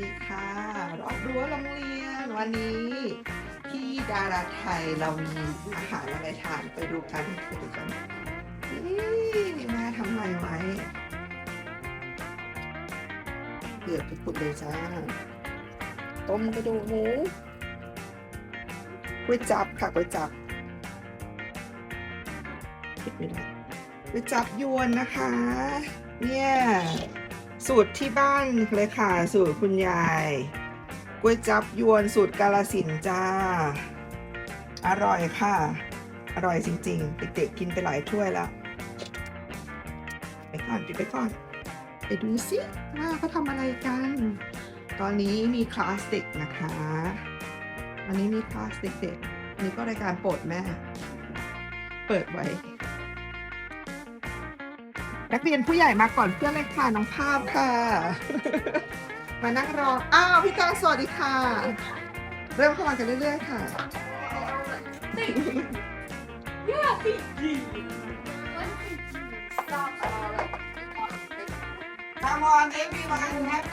ดีค่ะรอบรั้วโรงเรียนวันนี้ ที่ดาราไทยเรามีอาหารอะไรทานไปดูกันไปดูกันนี่แม่ทำอะไรไว้เดือดปุดๆเลยจ้า ต้มกระดูกหมูก๋วยจับค่ะก๋วยจับปิดไม่ได้ก๋วยจับยวนนะคะ เนี่ย สูตรที่บ้านเลยค่ะ สูตรคุณยายก๋วยจับยวนสูตรกาลสินจ้า อร่อยค่ะ อร่อยจริงๆเด็กๆกินไปหลายถ้วยแล้วไปก่อนปิดไปก่อน ไปดูสิว่าเขาทำอะไรกัน ตอนนี้มีคลาสเด็กนะคะวันนี้มีคลาสเด็กๆนนี้ก็รายการโปรดแม่ เปิดไว้ นักเรียนผู้ใหญ่มาก่อนเพื่อนเลยค่ะน้องภาพค่ะ มานั่งรออ้าวพี่กางสวัสดีค่ะ เริ่มเข้ามากันเรื่อยๆค่ะ Come on everyone